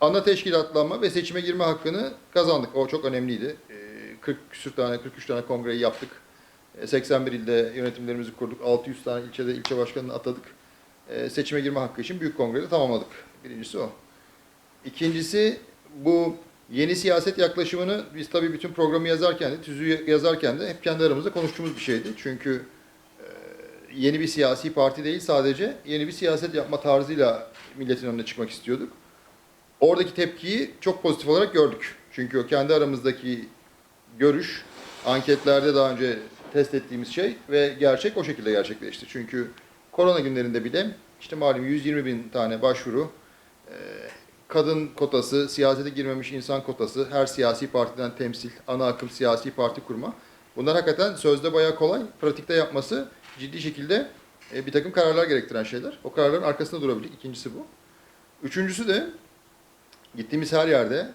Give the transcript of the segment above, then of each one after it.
ana teşkilatlanma ve seçime girme hakkını kazandık. O çok önemliydi. Ee, 40 küsür tane, 43 tane kongreyi yaptık. Ee, 81 ilde yönetimlerimizi kurduk. 600 tane ilçede ilçe başkanını atadık. Ee, Seçime girme hakkı için büyük kongrede tamamladık. Birincisi o. İkincisi bu yeni siyaset yaklaşımını biz tabii bütün programı yazarken de, tüzüğü yazarken de hep kendi aramızda konuştuğumuz bir şeydi. Çünkü e, yeni bir siyasi parti değil sadece yeni bir siyaset yapma tarzıyla milletin önüne çıkmak istiyorduk. Oradaki tepkiyi çok pozitif olarak gördük. Çünkü o kendi aramızdaki görüş, anketlerde daha önce test ettiğimiz şey ve gerçek o şekilde gerçekleşti. Çünkü korona günlerinde bile işte malum 120 bin tane başvuru, e, kadın kotası, siyasete girmemiş insan kotası, her siyasi partiden temsil, ana akım siyasi parti kurma. Bunlar hakikaten sözde bayağı kolay, pratikte yapması ciddi şekilde e, bir takım kararlar gerektiren şeyler. O kararların arkasında durabildik. İkincisi bu. Üçüncüsü de gittiğimiz her yerde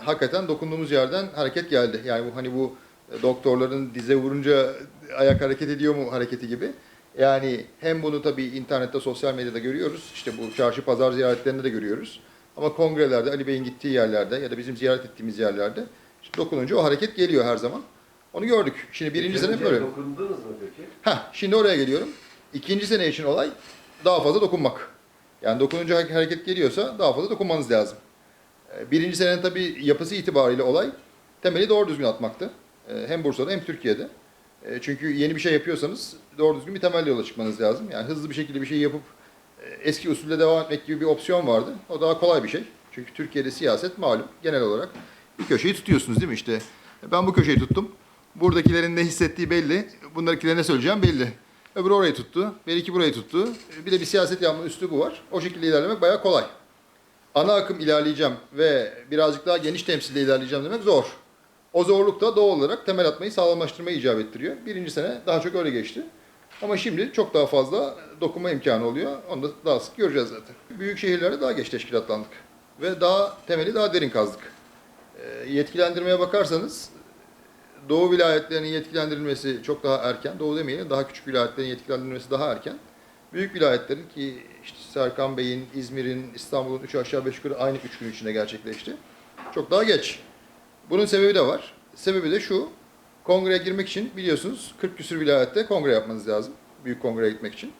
hakikaten dokunduğumuz yerden hareket geldi. Yani bu hani bu e, doktorların dize vurunca ayak hareket ediyor mu hareketi gibi. Yani hem bunu tabii internette, sosyal medyada görüyoruz. İşte bu çarşı pazar ziyaretlerinde de görüyoruz. Ama kongrelerde, Ali Bey'in gittiği yerlerde ya da bizim ziyaret ettiğimiz yerlerde işte dokununca o hareket geliyor her zaman. Onu gördük. Şimdi birinci sene böyle. Dokundunuz mu peki? Heh, şimdi oraya geliyorum. İkinci sene için olay daha fazla dokunmak. Yani dokununca ha- hareket geliyorsa daha fazla dokunmanız lazım. Ee, Birinci senenin tabii yapısı itibariyle olay temeli doğru düzgün atmaktı. Ee, Hem Bursa'da hem Türkiye'de. Ee, Çünkü yeni bir şey yapıyorsanız doğru düzgün bir temelle yola çıkmanız lazım. Yani hızlı bir şekilde bir şey yapıp e, eski usulle devam etmek gibi bir opsiyon vardı. O daha kolay bir şey. Çünkü Türkiye'de siyaset malum genel olarak bir köşeyi tutuyorsunuz değil mi işte. Ben bu köşeyi tuttum. Buradakilerin ne hissettiği belli. Bunlardakilerin ne söyleyeceğim belli. Öbürü orayı tuttu. Bir iki burayı tuttu. Bir de bir siyaset yapma üslubu var. O şekilde ilerlemek bayağı kolay. Ana akım ilerleyeceğim ve birazcık daha geniş temsilde ilerleyeceğim demek zor. O zorluk da doğal olarak temel atmayı sağlamlaştırmayı icap ettiriyor. Birinci sene daha çok öyle geçti. Ama şimdi çok daha fazla dokunma imkanı oluyor. Onu da daha sık göreceğiz zaten. Büyük şehirlerde daha geç teşkilatlandık. Ve daha temeli daha derin kazdık. Ee, yetkilendirmeye bakarsanız Doğu vilayetlerinin yetkilendirilmesi çok daha erken. Doğu demeyelim daha küçük vilayetlerin yetkilendirilmesi daha erken. Büyük vilayetlerin ki işte Serkan Bey'in, İzmir'in, İstanbul'un üç aşağı beş yukarı aynı üç gün içinde gerçekleşti. Çok daha geç. Bunun sebebi de var. Sebebi de şu. Kongreye girmek için biliyorsunuz 40 küsür vilayette kongre yapmanız lazım. Büyük kongreye gitmek için.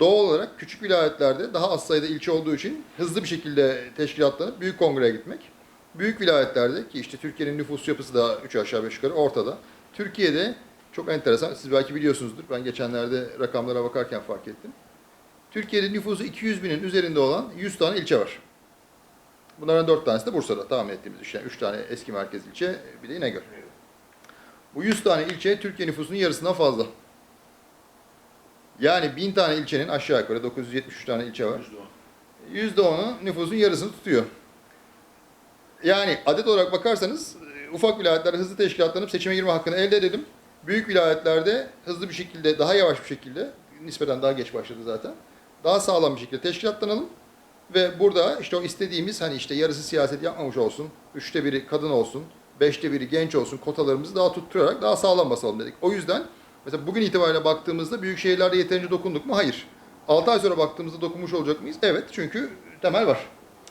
Doğal olarak küçük vilayetlerde daha az sayıda ilçe olduğu için hızlı bir şekilde teşkilatlanıp büyük kongreye gitmek. Büyük vilayetlerde ki işte Türkiye'nin nüfus yapısı da 3 aşağı 5 yukarı ortada. Türkiye'de çok enteresan, siz belki biliyorsunuzdur. Ben geçenlerde rakamlara bakarken fark ettim. Türkiye'de nüfusu 200 binin üzerinde olan 100 tane ilçe var. Bunların 4 tanesi de Bursa'da tahmin ettiğimiz işte. 3 tane eski merkez ilçe, bir de İnegöl. Bu 100 tane ilçe Türkiye nüfusunun yarısından fazla. Yani 1000 tane ilçenin aşağı yukarı 973 tane ilçe var. %10'u nüfusun yarısını tutuyor. Yani adet olarak bakarsanız e, ufak vilayetler hızlı teşkilatlanıp seçime girme hakkını elde edelim. Büyük vilayetlerde hızlı bir şekilde, daha yavaş bir şekilde, nispeten daha geç başladı zaten. Daha sağlam bir şekilde teşkilatlanalım. Ve burada işte o istediğimiz hani işte yarısı siyaset yapmamış olsun, üçte biri kadın olsun, beşte biri genç olsun kotalarımızı daha tutturarak daha sağlam basalım dedik. O yüzden mesela bugün itibariyle baktığımızda büyük şehirlerde yeterince dokunduk mu? Hayır. 6 ay sonra baktığımızda dokunmuş olacak mıyız? Evet çünkü temel var.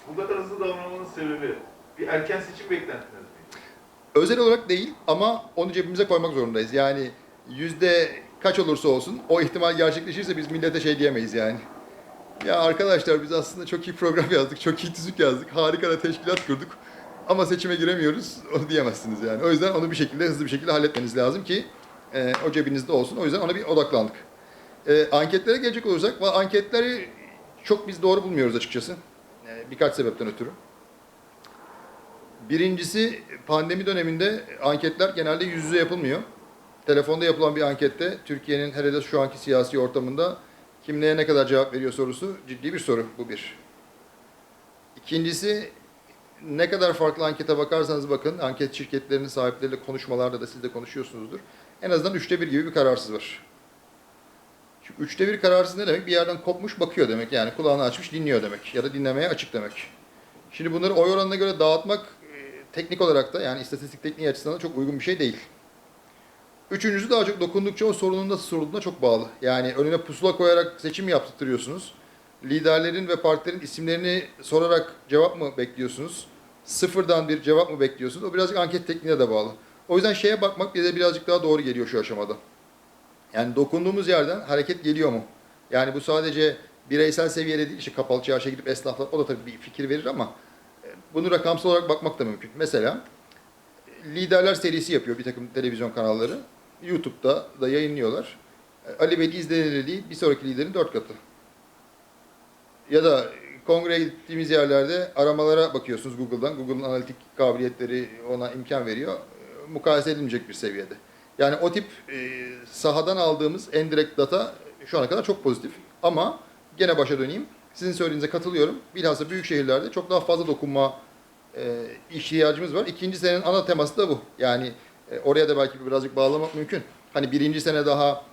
Bu kadar hızlı davranmanın sebebi bir erken seçim beklentiniz mi? Özel olarak değil ama onu cebimize koymak zorundayız. Yani yüzde kaç olursa olsun o ihtimal gerçekleşirse biz millete şey diyemeyiz yani. Ya arkadaşlar biz aslında çok iyi program yazdık, çok iyi tüzük yazdık, harika da teşkilat kurduk. Ama seçime giremiyoruz, onu diyemezsiniz yani. O yüzden onu bir şekilde, hızlı bir şekilde halletmeniz lazım ki e, o cebinizde olsun. O yüzden ona bir odaklandık. E, anketlere gelecek olursak, anketleri çok biz doğru bulmuyoruz açıkçası. E, birkaç sebepten ötürü. Birincisi pandemi döneminde anketler genelde yüz yüze yapılmıyor. Telefonda yapılan bir ankette Türkiye'nin hele de şu anki siyasi ortamında kim neye ne kadar cevap veriyor sorusu ciddi bir soru. Bu bir. İkincisi ne kadar farklı ankete bakarsanız bakın anket şirketlerinin sahipleriyle konuşmalarda da siz de konuşuyorsunuzdur. En azından üçte bir gibi bir kararsız var. Çünkü üçte bir kararsız ne demek? Bir yerden kopmuş bakıyor demek. Yani kulağını açmış dinliyor demek. Ya da dinlemeye açık demek. Şimdi bunları oy oranına göre dağıtmak e, teknik olarak da yani istatistik tekniği açısından da çok uygun bir şey değil. Üçüncüsü daha çok dokundukça o sorunun nasıl sorulduğuna çok bağlı. Yani önüne pusula koyarak seçim yaptırtıyorsunuz. liderlerin ve partilerin isimlerini sorarak cevap mı bekliyorsunuz? Sıfırdan bir cevap mı bekliyorsunuz? O birazcık anket tekniğine de bağlı. O yüzden şeye bakmak bize birazcık daha doğru geliyor şu aşamada. Yani dokunduğumuz yerden hareket geliyor mu? Yani bu sadece bireysel seviyede değil, işte kapalı çarşıya gidip esnaflar, o da tabii bir fikir verir ama e, bunu rakamsal olarak bakmak da mümkün. Mesela liderler serisi yapıyor bir takım televizyon kanalları. YouTube'da da yayınlıyorlar. Ali Veli izlenirliği bir sonraki liderin dört katı. Ya da kongreye gittiğimiz yerlerde aramalara bakıyorsunuz Google'dan. Google'ın analitik kabiliyetleri ona imkan veriyor. Mukayese edilmeyecek bir seviyede. Yani o tip e, sahadan aldığımız endirekt data şu ana kadar çok pozitif. Ama gene başa döneyim. Sizin söylediğinize katılıyorum. Bilhassa büyük şehirlerde çok daha fazla dokunma e, ihtiyacımız var. İkinci senenin ana teması da bu. Yani e, oraya da belki birazcık bağlamak mümkün. Hani birinci sene daha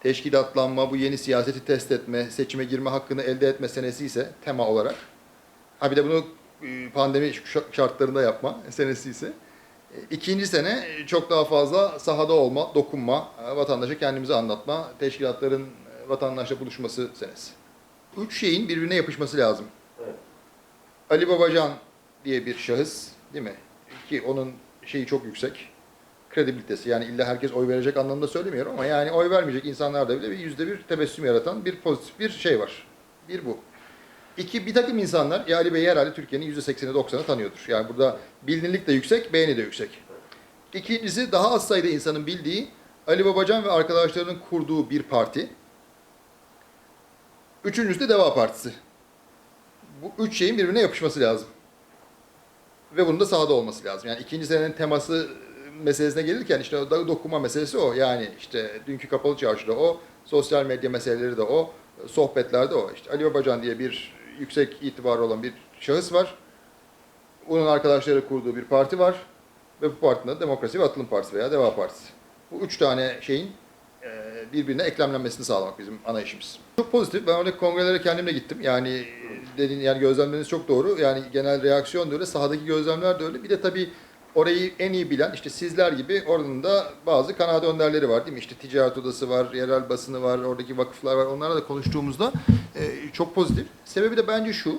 teşkilatlanma, bu yeni siyaseti test etme, seçime girme hakkını elde etme senesi ise tema olarak. Ha bir de bunu e, pandemi şartlarında yapma senesi ise. E, İkinci sene e, çok daha fazla sahada olma, dokunma, vatandaşa kendimizi anlatma, teşkilatların vatandaşla buluşması senesi. Üç şeyin birbirine yapışması lazım. Evet. Ali Babacan diye bir şahıs değil mi? Ki onun şeyi çok yüksek. Kredibilitesi. Yani illa herkes oy verecek anlamda söylemiyorum ama yani oy vermeyecek insanlarda bile bir yüzde bir tebessüm yaratan bir pozitif bir şey var. Bir bu. İki, bir takım insanlar, ya Ali Bey herhalde Türkiye'nin yüzde sekseni doksanı tanıyordur. Yani burada bilinirlik de yüksek, beğeni de yüksek. İkincisi daha az sayıda insanın bildiği Ali Babacan ve arkadaşlarının kurduğu bir parti. Üçüncüsü de Deva Partisi. Bu üç şeyin birbirine yapışması lazım. Ve bunun da sahada olması lazım. Yani ikinci senenin teması meselesine gelirken işte o da dokunma meselesi o. Yani işte dünkü kapalı çarşıda o, sosyal medya meseleleri de o, sohbetlerde o. İşte Ali Babacan diye bir yüksek itibarı olan bir şahıs var. Onun arkadaşları kurduğu bir parti var. Ve bu partinin adı Demokrasi ve Atılım Partisi veya Deva Partisi. Bu üç tane şeyin birbirine eklemlenmesini sağlamak bizim ana işimiz. Çok pozitif. Ben oradaki kongrelere kendimle gittim. Yani e, dediğin yani gözlemleriniz çok doğru. Yani genel reaksiyon da öyle, sahadaki gözlemler de öyle. Bir de tabii orayı en iyi bilen işte sizler gibi oranın da bazı kanaat önderleri var değil mi? İşte ticaret odası var, yerel basını var, oradaki vakıflar var. Onlarla da konuştuğumuzda e, çok pozitif. Sebebi de bence şu.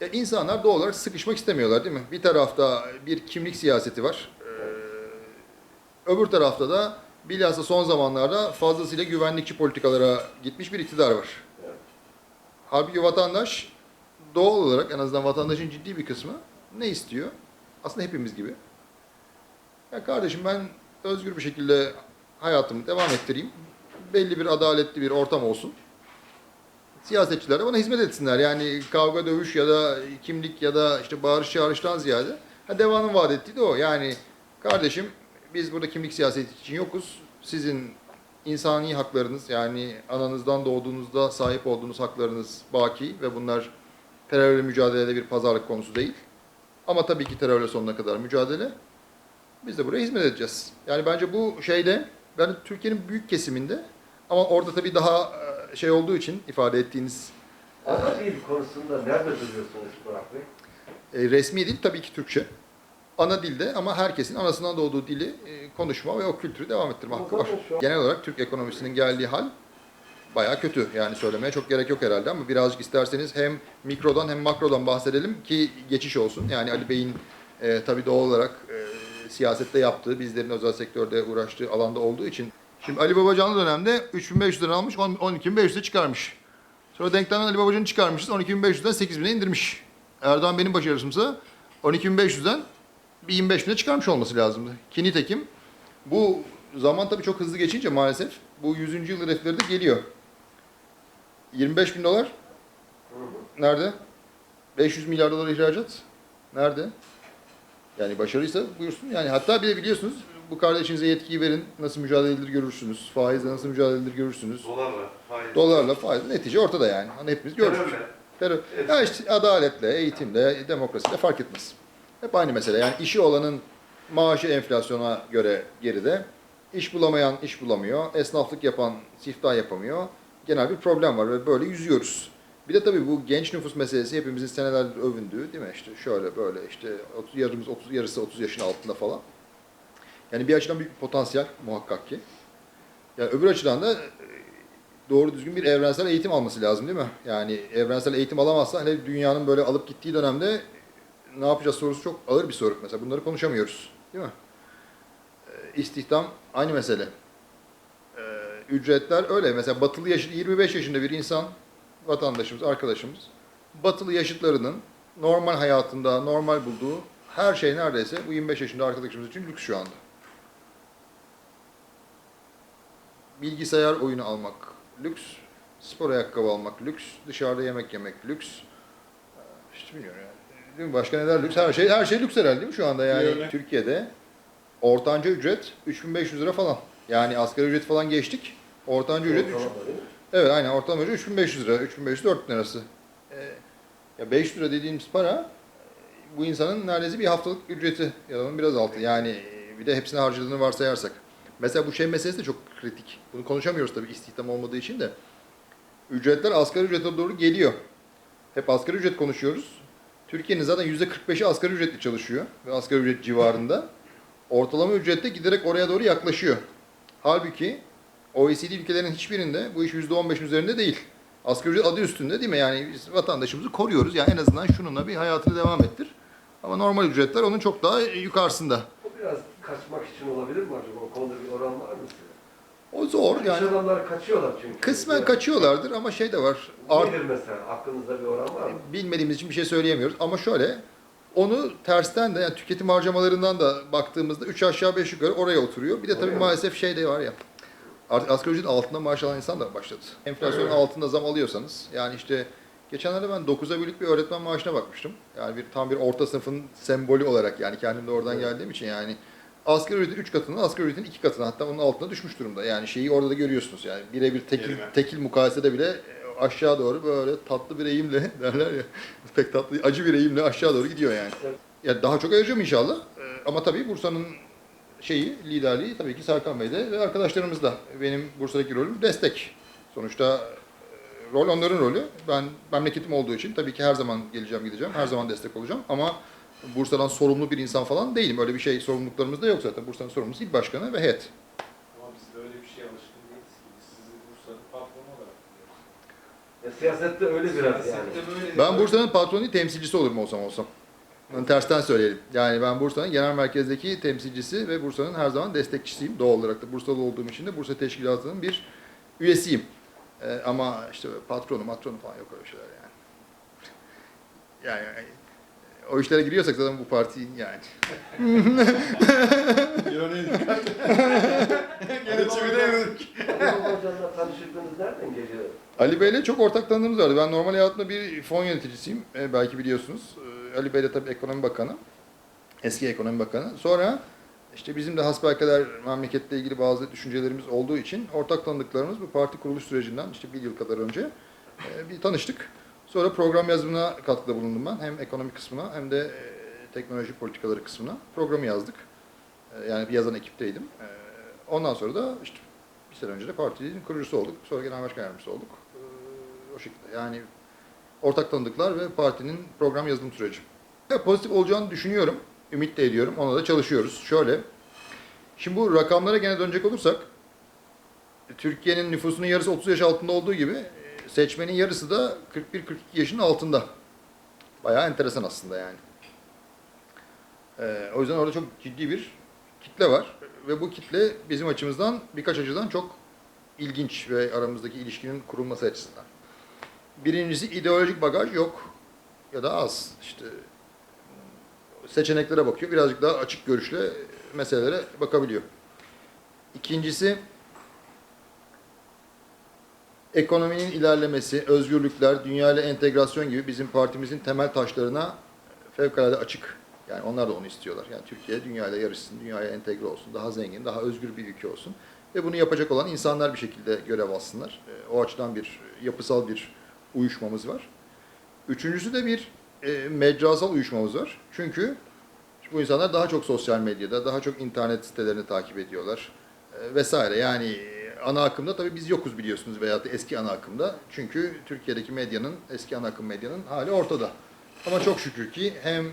E, insanlar doğal olarak sıkışmak istemiyorlar değil mi? Bir tarafta bir kimlik siyaseti var. Ee, öbür tarafta da bilhassa son zamanlarda fazlasıyla güvenlikçi politikalara gitmiş bir iktidar var. Evet. Halbuki vatandaş doğal olarak en azından vatandaşın ciddi bir kısmı ne istiyor? Aslında hepimiz gibi. Ya kardeşim ben özgür bir şekilde hayatımı devam ettireyim. Belli bir adaletli bir ortam olsun. Siyasetçiler de bana hizmet etsinler. Yani kavga, dövüş ya da kimlik ya da işte bağırış çağrıştan ziyade ha, devanın vaat ettiği de o. Yani kardeşim biz burada kimlik siyaseti için yokuz. Sizin insani haklarınız yani ananızdan doğduğunuzda sahip olduğunuz haklarınız baki ve bunlar terörle mücadelede bir pazarlık konusu değil. Ama tabii ki terörle sonuna kadar mücadele. Biz de buraya hizmet edeceğiz. Yani bence bu şeyde ben Türkiye'nin büyük kesiminde ama orada tabii daha e, şey olduğu için ifade ettiğiniz Ana dil konusunda nerede duruyorsunuz Burak Bey? e, resmi dil tabii ki Türkçe. Ana dilde ama herkesin anasından doğduğu dili e, konuşma ve o kültürü devam ettirme hakkı var. Genel olarak Türk ekonomisinin geldiği hal bayağı kötü. Yani söylemeye çok gerek yok herhalde ama birazcık isterseniz hem mikrodan hem makrodan bahsedelim ki geçiş olsun. Yani Ali Bey'in e, tabii doğal olarak e, siyasette yaptığı, bizlerin özel sektörde uğraştığı alanda olduğu için. Şimdi Ali Babacanlı dönemde 3500 lira almış, 10 12.500'e çıkarmış. Sonra denklemden Ali Babacan'ı çıkarmışız, 12.500'den 8.000'e indirmiş. Erdoğan benim başarısımsa 12.500'den bir 25 bine çıkarmış olması lazımdı. Ki nitekim bu zaman tabii çok hızlı geçince maalesef bu 100. yıl hedefleri de geliyor. 25 bin dolar nerede? 500 milyar dolar ihracat nerede? Yani başarıysa buyursun. Yani hatta bir de biliyorsunuz bu kardeşinize yetkiyi verin nasıl mücadele edilir görürsünüz. Faizle nasıl mücadele edilir görürsünüz. Dolarla, faiz. Dolarla faiz netice ortada yani. Hani hepimiz gördük. Terörle. Terör. Evet. Ya işte adaletle, eğitimle, demokrasiyle fark etmez. Hep aynı mesele. Yani işi olanın maaşı enflasyona göre geride. İş bulamayan iş bulamıyor. Esnaflık yapan siftah yapamıyor. Genel bir problem var ve böyle yüzüyoruz. Bir de tabii bu genç nüfus meselesi hepimizin senelerdir övündüğü değil mi? İşte şöyle böyle işte 30 yarımız 30 yarısı 30 yaşın altında falan. Yani bir açıdan bir potansiyel muhakkak ki. Yani öbür açıdan da e, doğru düzgün bir evrensel eğitim alması lazım değil mi? Yani evrensel eğitim alamazsa hele dünyanın böyle alıp gittiği dönemde ne yapacağız sorusu çok ağır bir soru. Mesela bunları konuşamıyoruz değil mi? Ee, İstihdam aynı mesele. Ee, ücretler öyle. Mesela batılı yaşıt 25 yaşında bir insan, vatandaşımız, arkadaşımız, batılı yaşıtlarının normal hayatında, normal bulduğu her şey neredeyse bu 25 yaşında arkadaşımız için lüks şu anda. Bilgisayar oyunu almak lüks, spor ayakkabı almak lüks, dışarıda yemek yemek lüks. Ee, İşte bilmiyorum yani. Değil mi? Başka neler lüks? Her şey her şey lüks herhalde değil mi şu anda yani? Örnek. Türkiye'de ortanca ücret 3500 lira falan. Yani asgari ücret falan geçtik. Ortanca ücret üç- Ortalama değil mi? Evet aynen ortalama ücret 3500 lira. 3500 4 lirası. Ee, ya 500 lira dediğimiz para bu insanın neredeyse bir haftalık ücreti ya da onun biraz altı. Yani bir de hepsini harcadığını varsayarsak. Mesela bu şey meselesi de çok kritik. Bunu konuşamıyoruz tabii istihdam olmadığı için de. Ücretler asgari ücrete doğru geliyor. Hep asgari ücret konuşuyoruz. Türkiye'nin zaten %45'i asgari ücretli çalışıyor ve asgari ücret civarında. Ortalama ücrette giderek oraya doğru yaklaşıyor. Halbuki OECD ülkelerin hiçbirinde bu iş %15'in üzerinde değil. Asgari ücret adı üstünde değil mi? Yani biz vatandaşımızı koruyoruz. Yani en azından şununla bir hayatını devam ettir. Ama normal ücretler onun çok daha yukarısında. O biraz kaçmak için olabilir mi acaba? O konuda bir oran var mı? O zor yani. adamları kaçıyorlar çünkü. Kısmen kaçıyorlardır ama şey de var. Art, Nedir mesela? Aklınızda bir oran var mı? bilmediğimiz için bir şey söyleyemiyoruz. Ama şöyle, onu tersten de yani tüketim harcamalarından da baktığımızda 3 aşağı 5 yukarı oraya oturuyor. Bir de tabii Oraya mı? maalesef şey de var ya, artık asgari ücretin altında maaş alan insan da başladı. Enflasyonun altında zam alıyorsanız, yani işte geçenlerde ben 9'a bölük bir öğretmen maaşına bakmıştım. Yani bir tam bir orta sınıfın sembolü olarak yani kendim de oradan Evet. geldiğim için yani asgari ücretin 3 katından asgari ücretin 2 katına hatta onun altına düşmüş durumda. Yani şeyi orada da görüyorsunuz yani birebir tekil, Yerine. tekil mukayesede bile e, aşağı doğru böyle tatlı bir eğimle derler ya pek tatlı acı bir eğimle aşağı doğru gidiyor yani. Ya daha çok ayıracağım inşallah. Ee, Ama tabii Bursa'nın şeyi, liderliği tabii ki Serkan Bey'de ve arkadaşlarımızda. Benim Bursa'daki rolüm destek. Sonuçta e, rol onların rolü. Ben memleketim olduğu için tabii ki her zaman geleceğim gideceğim. Her zaman destek olacağım. Ama Bursa'dan sorumlu bir insan falan değilim. Öyle bir şey sorumluluklarımız da yok zaten. Bursa'nın sorumlusu il başkanı ve heyet. Ama biz de öyle bir şeye alışkın değiliz ki. Biz sizi Bursa'nın patronu olarak biliyoruz. Ya, siyasette öyle biraz yani. Siyasette böyle Ben Bursa'nın patronu değil, temsilcisi olurum olsam olsam. Bunu tersten söyleyelim. Yani ben Bursa'nın genel merkezdeki temsilcisi ve Bursa'nın her zaman destekçisiyim. Doğal olarak da Bursalı olduğum için de Bursa Teşkilatı'nın bir üyesiyim. Ee, ama işte patronu, matronu falan yok öyle şeyler yani. Yani, yani o işlere giriyorsak zaten bu partiyi yani. İroniye dikkat. Gene çeviremedik. Hocamla tanışıklığınız nereden geliyor? Ali Bey'le çok ortak tanıdığımız vardı. Ben normal hayatımda bir fon yöneticisiyim. Ee, belki biliyorsunuz. Ee, Ali Bey de tabii ekonomi bakanı. Eski ekonomi bakanı. Sonra işte bizim de hasbelkader memleketle ilgili bazı düşüncelerimiz olduğu için ortak tanıdıklarımız bu parti kuruluş sürecinden işte bir yıl kadar önce e, bir tanıştık. Sonra program yazımına katkıda bulundum ben. Hem ekonomi kısmına hem de e, teknoloji politikaları kısmına programı yazdık. E, Yani bir yazan ekipteydim. E, Ondan sonra da işte bir sene önce de partinin kurucusu olduk. Sonra genel başkan yardımcısı olduk. O şekilde. Yani ortak tanıdıklar ve partinin program yazılım süreci. Ve pozitif olacağını düşünüyorum. Ümit de ediyorum. Ona da çalışıyoruz. Şöyle. Şimdi bu rakamlara gene dönecek olursak Türkiye'nin nüfusunun yarısı 30 yaş altında olduğu gibi seçmenin yarısı da 41-42 yaşın altında. Bayağı enteresan aslında yani. Ee, o yüzden orada çok ciddi bir kitle var ve bu kitle bizim açımızdan birkaç açıdan çok ilginç ve aramızdaki ilişkinin kurulması açısından. Birincisi ideolojik bagaj yok ya da az. İşte seçeneklere bakıyor. Birazcık daha açık görüşle meselelere bakabiliyor. İkincisi ekonominin ilerlemesi, özgürlükler, dünya ile entegrasyon gibi bizim partimizin temel taşlarına fevkalade açık. Yani onlar da onu istiyorlar. Yani Türkiye dünyayla yarışsın, dünyaya entegre olsun, daha zengin, daha özgür bir ülke olsun. Ve bunu yapacak olan insanlar bir şekilde görev alsınlar. E, O açıdan bir yapısal bir uyuşmamız var. Üçüncüsü de bir e, mecrasal uyuşmamız var. Çünkü bu insanlar daha çok sosyal medyada, daha çok internet sitelerini takip ediyorlar e, vesaire. Yani ana akımda tabii biz yokuz biliyorsunuz veyahut da eski ana akımda. Çünkü Türkiye'deki medyanın, eski ana akım medyanın hali ortada. Ama çok şükür ki hem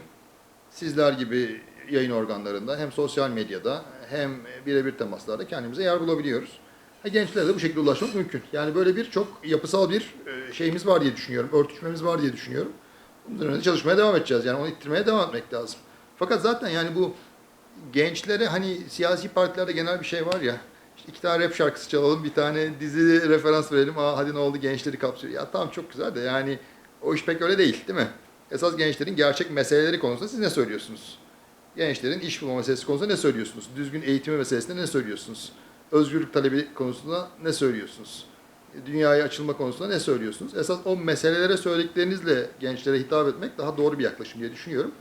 sizler gibi yayın organlarında hem sosyal medyada hem birebir temaslarda kendimize yer bulabiliyoruz. Ha, gençlere de bu şekilde ulaşmak mümkün. Yani böyle bir çok yapısal bir e, şeyimiz var diye düşünüyorum. Örtüşmemiz var diye düşünüyorum. Bunun üzerine çalışmaya devam edeceğiz. Yani onu ittirmeye devam etmek lazım. Fakat zaten yani bu gençlere hani siyasi partilerde genel bir şey var ya. İşte iki tane rap şarkısı çalalım, bir tane dizi referans verelim. Aa hadi ne oldu gençleri kapsıyor. Ya tamam çok güzel de yani o iş pek öyle değil değil mi? Esas gençlerin gerçek meseleleri konusunda siz ne söylüyorsunuz? Gençlerin iş bulma meselesi konusunda ne söylüyorsunuz? Düzgün eğitimi meselesinde ne söylüyorsunuz? Özgürlük talebi konusunda ne söylüyorsunuz? Dünyaya açılma konusunda ne söylüyorsunuz? Esas o meselelere söylediklerinizle gençlere hitap etmek daha doğru bir yaklaşım diye düşünüyorum.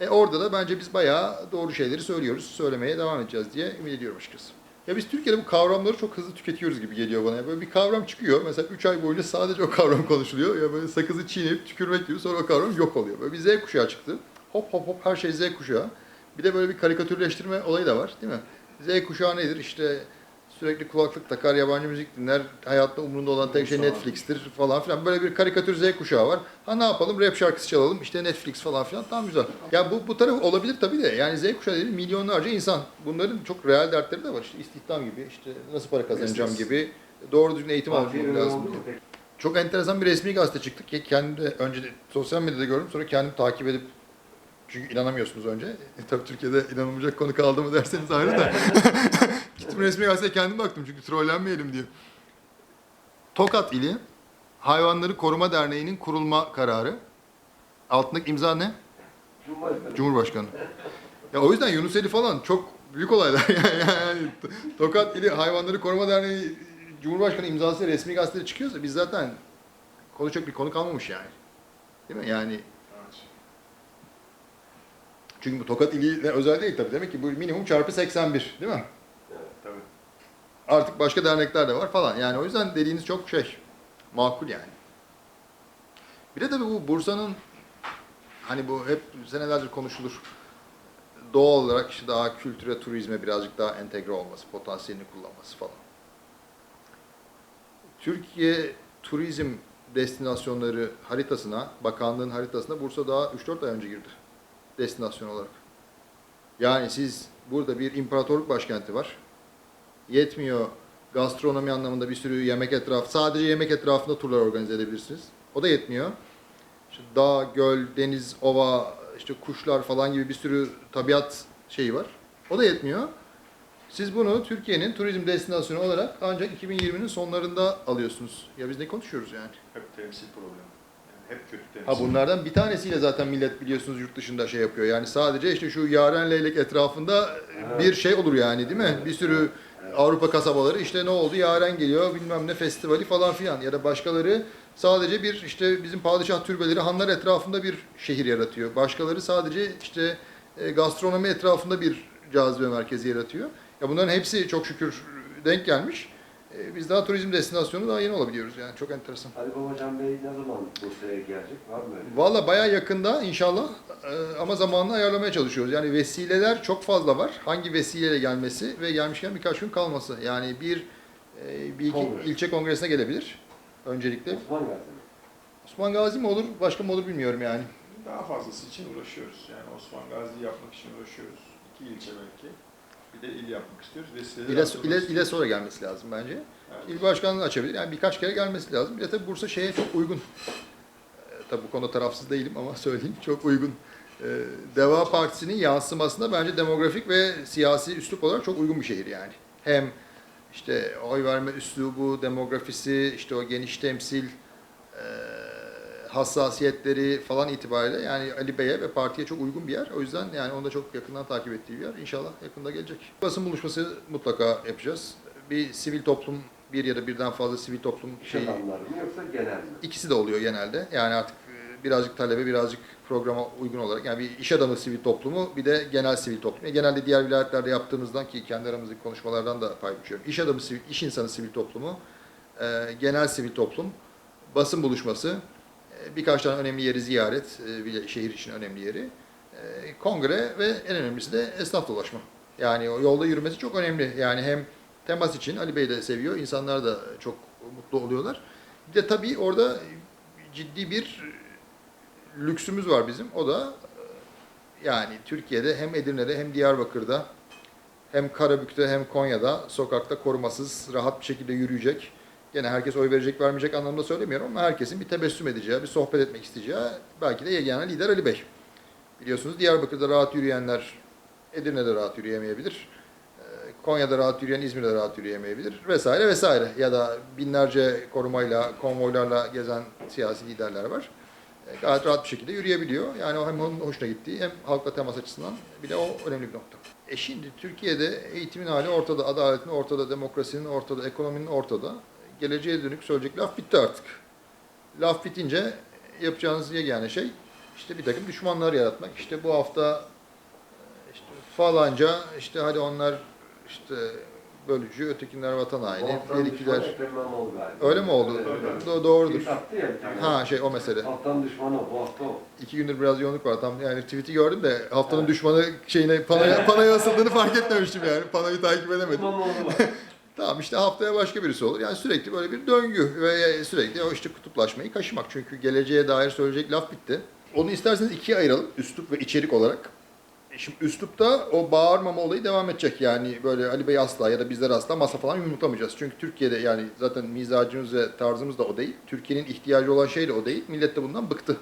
E orada da bence biz bayağı doğru şeyleri söylüyoruz, söylemeye devam edeceğiz diye ümit ediyorum açıkçası. Ya biz Türkiye'de bu kavramları çok hızlı tüketiyoruz gibi geliyor bana. Ya Böyle bir kavram çıkıyor, mesela 3 ay boyunca sadece o kavram konuşuluyor. Ya böyle sakızı çiğneyip tükürmek gibi sonra o kavram yok oluyor. Böyle bir Z kuşağı çıktı. Hop hop hop her şey Z kuşağı. Bir de böyle bir karikatürleştirme olayı da var değil mi? Z kuşağı nedir? İşte sürekli kulaklık takar, yabancı müzik dinler, hayatta umrunda olan tek şey Netflix'tir falan filan. Böyle bir karikatür Z kuşağı var. Ha ne yapalım? Rap şarkısı çalalım, işte Netflix falan filan. Tam güzel. Ya bu, bu taraf olabilir tabii de. Yani Z kuşağı dediğim milyonlarca insan. Bunların çok real dertleri de var. İşte istihdam gibi, işte nasıl para kazanacağım gibi. Doğru düzgün eğitim almam lazım. peki? Çok enteresan bir resmi gazete çıktı ki kendim de önce de sosyal medyada gördüm sonra kendim takip edip çünkü inanamıyorsunuz önce. E, tabii Türkiye'de inanılmayacak konu kaldı mı derseniz ayrı da. Gittim resmi gazeteye kendim baktım çünkü trollenmeyelim diye. Tokat ili Hayvanları Koruma Derneği'nin kurulma kararı. Altındaki imza ne? Cumhurbaşkanı. Cumhurbaşkanı. Ya o yüzden Yunus Ali falan çok büyük olaylar. yani Tokat ili Hayvanları Koruma Derneği Cumhurbaşkanı imzası resmi gazetede çıkıyorsa biz zaten konuşacak bir konu kalmamış yani. Değil mi? Yani çünkü bu Tokat ili özel değil tabii. Demek ki bu minimum çarpı 81 değil mi? Tabii. Artık başka dernekler de var falan. Yani o yüzden dediğiniz çok şey makul yani. Bir de tabii bu Bursa'nın hani bu hep senelerdir konuşulur. Doğal olarak işte daha kültüre, turizme birazcık daha entegre olması, potansiyelini kullanması falan. Türkiye turizm destinasyonları haritasına, bakanlığın haritasına Bursa daha 3-4 ay önce girdi. Destinasyon olarak. Yani siz burada bir imparatorluk başkenti var. Yetmiyor gastronomi anlamında bir sürü yemek etrafı, sadece yemek etrafında turlar organize edebilirsiniz. O da yetmiyor. İşte dağ, göl, deniz, ova, işte kuşlar falan gibi bir sürü tabiat şeyi var. O da yetmiyor. Siz bunu Türkiye'nin turizm destinasyonu olarak ancak 2020'nin sonlarında alıyorsunuz. Ya biz ne konuşuyoruz yani? Hep temsil problemi. Hep kötü temsil. Ha bunlardan bir tanesiyle zaten millet biliyorsunuz yurt dışında şey yapıyor. Yani sadece işte şu Yaren Leylek etrafında bir şey olur yani değil mi? Bir sürü Avrupa kasabaları işte ne oldu Yaren geliyor bilmem ne festivali falan filan ya da başkaları sadece bir işte bizim padişah türbeleri hanlar etrafında bir şehir yaratıyor. Başkaları sadece işte e, gastronomi etrafında bir cazibe merkezi yaratıyor. Ya bunların hepsi çok şükür denk gelmiş. E, Biz daha turizm destinasyonu daha yeni olabiliyoruz yani çok enteresan. Ali Babacan Bey ne zaman Bursa'ya gelecek? Var mı öyle? Valla bayağı yakında inşallah Ee, ama zamanını ayarlamaya çalışıyoruz. Yani vesileler çok fazla var. Hangi vesileyle gelmesi ve gelmişken birkaç gün kalması. Yani bir e, bir iki Kongre. ilçe kongresine gelebilir öncelikle. Osman Gazi mi? Osman Gazi mi olur, başka mı olur bilmiyorum yani. Daha fazlası için uğraşıyoruz. Yani Osman Gazi'yi yapmak için uğraşıyoruz. İki ilçe belki. De il yapmak istiyoruz. İle, ile, ile sonra gelmesi lazım bence. Evet. İl başkanlığı açabilir. Yani birkaç kere gelmesi lazım. Bir de tabii Bursa şeye çok uygun. Ee, tabii bu konuda tarafsız değilim ama söyleyeyim çok uygun. Ee, Deva Partisi'nin yansımasında bence demografik ve siyasi üslup olarak çok uygun bir şehir yani. Hem işte oy verme üslubu, demografisi, işte o geniş temsil, e, hassasiyetleri falan itibariyle yani Ali Bey'e ve partiye çok uygun bir yer. O yüzden yani onu da çok yakından takip ettiği bir yer. İnşallah yakında gelecek. Basın buluşması mutlaka yapacağız. Bir sivil toplum, bir ya da birden fazla sivil toplum İş şeyi, adamları mı yoksa genel mi? İkisi de oluyor genelde. Yani artık e, birazcık talebe, birazcık programa uygun olarak. Yani bir iş adamı sivil toplumu, bir de genel sivil toplum. E, Genelde diğer vilayetlerde yaptığımızdan ki kendi aramızdaki konuşmalardan da pay biçiyorum. İş adamı, sivil, iş insanı sivil toplumu, e, genel sivil toplum, basın buluşması, birkaç tane önemli yeri ziyaret, e, şehir için önemli yeri, e, kongre ve en önemlisi de esnaf dolaşma. Yani o yolda yürümesi çok önemli. Yani hem temas için Ali Bey de seviyor, insanlar da çok mutlu oluyorlar. Bir de tabii orada ciddi bir lüksümüz var bizim. O da e, yani Türkiye'de hem Edirne'de hem Diyarbakır'da hem Karabük'te hem Konya'da sokakta korumasız, rahat bir şekilde yürüyecek. Gene herkes oy verecek, vermeyecek anlamda söylemiyorum ama herkesin bir tebessüm edeceği, bir sohbet etmek isteyeceği belki de yegane lider Ali Bey. Biliyorsunuz Diyarbakır'da rahat yürüyenler Edirne'de rahat yürüyemeyebilir. Ee, Konya'da rahat yürüyen İzmir'de rahat yürüyemeyebilir vesaire vesaire. Ya da binlerce korumayla, konvoylarla gezen siyasi liderler var. Ee, Gayet rahat bir şekilde yürüyebiliyor. Yani o hem onun hoşuna gittiği hem halkla temas açısından bir de o önemli bir nokta. E şimdi Türkiye'de eğitimin hali ortada, adaletin ortada, demokrasinin ortada, ekonominin ortada. Geleceğe dönük söyleyecek laf bitti artık. Laf bitince yapacağınız yegane şey işte bir takım düşmanlar yaratmak. İşte bu hafta işte falanca işte hadi onlar işte bölücü, ötekiler vatan haini, galiba. öyle mi oldu? Evet, evet. Do- doğrudur. Tweet ya bir tane. Ha şey o mesele. Haftanın düşmanı bu hafta o. İki gündür biraz yoğunluk var. Tam yani tweet'i gördüm de haftanın düşmanı şeyine panoya, panoya asıldığını fark etmemiştim yani. Panoyu takip edemedim. Tamam işte haftaya başka birisi olur. Yani sürekli böyle bir döngü ve sürekli o işte kutuplaşmayı kaşımak. Çünkü geleceğe dair söyleyecek laf bitti. Onu isterseniz ikiye ayıralım. Üslup ve içerik olarak. E Şimdi üslupta o bağırmama olayı devam edecek. Yani böyle Ali Bey asla ya da bizler asla masa falan yumruklamayacağız. Çünkü Türkiye'de yani zaten mizacımız ve tarzımız da o değil. Türkiye'nin ihtiyacı olan şey de o değil. Millet de bundan bıktı.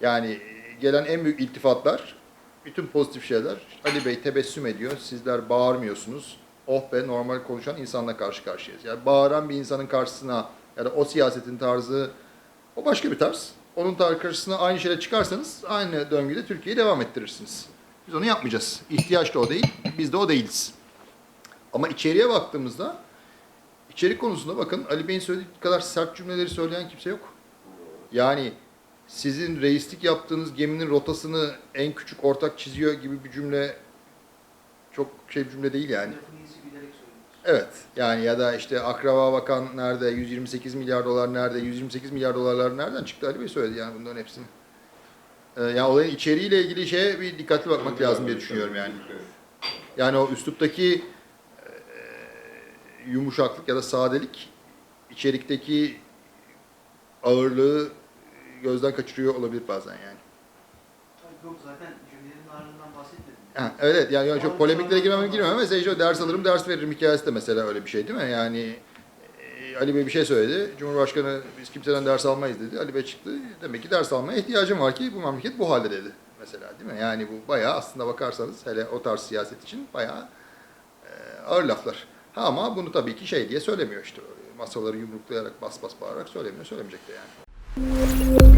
Yani gelen en büyük iltifatlar, bütün pozitif şeyler. Ali Bey tebessüm ediyor, sizler bağırmıyorsunuz. Oh be normal konuşan insanla karşı karşıyayız. Yani bağıran bir insanın karşısına ya da o siyasetin tarzı o başka bir tarz. Onun tar- karşısına aynı şeyle çıkarsanız aynı döngüde Türkiye'yi devam ettirirsiniz. Biz onu yapmayacağız. İhtiyaç da o değil, biz de o değiliz. Ama içeriye baktığımızda, içerik konusunda bakın Ali Bey'in söylediği kadar sert cümleleri söyleyen kimse yok. Yani sizin reislik yaptığınız geminin rotasını en küçük ortak çiziyor gibi bir cümle çok şey bir cümle değil yani. Evet. Yani ya da işte akraba bakan nerede, 128 milyar dolar nerede, 128 milyar dolarlar nereden çıktı Ali Bey söyledi yani bunların hepsini. Ee, yani olayın içeriğiyle ilgili şeye bir dikkatli bakmak lazım diye düşünüyorum yani. Yani o üsluptaki e, yumuşaklık ya da sadelik içerikteki ağırlığı gözden kaçırıyor olabilir bazen yani. Tabii Yok zaten cümlenin ağırlığından bahsetmedim. Ha, evet yani, yani çok polemiklere girmem girmem ama işte ders alırım ders veririm hikayesi de mesela öyle bir şey değil mi? Yani e, Ali Bey bir şey söyledi. Cumhurbaşkanı biz kimseden ders almayız dedi. Ali Bey çıktı. Demek ki ders almaya ihtiyacım var ki bu memleket bu halde dedi. Mesela değil mi? Yani bu bayağı aslında bakarsanız hele o tarz siyaset için bayağı e, ağır laflar. Ha ama bunu tabii ki şey diye söylemiyor işte. Masaları yumruklayarak bas bas bağırarak söylemiyor. Söylemeyecek de yani.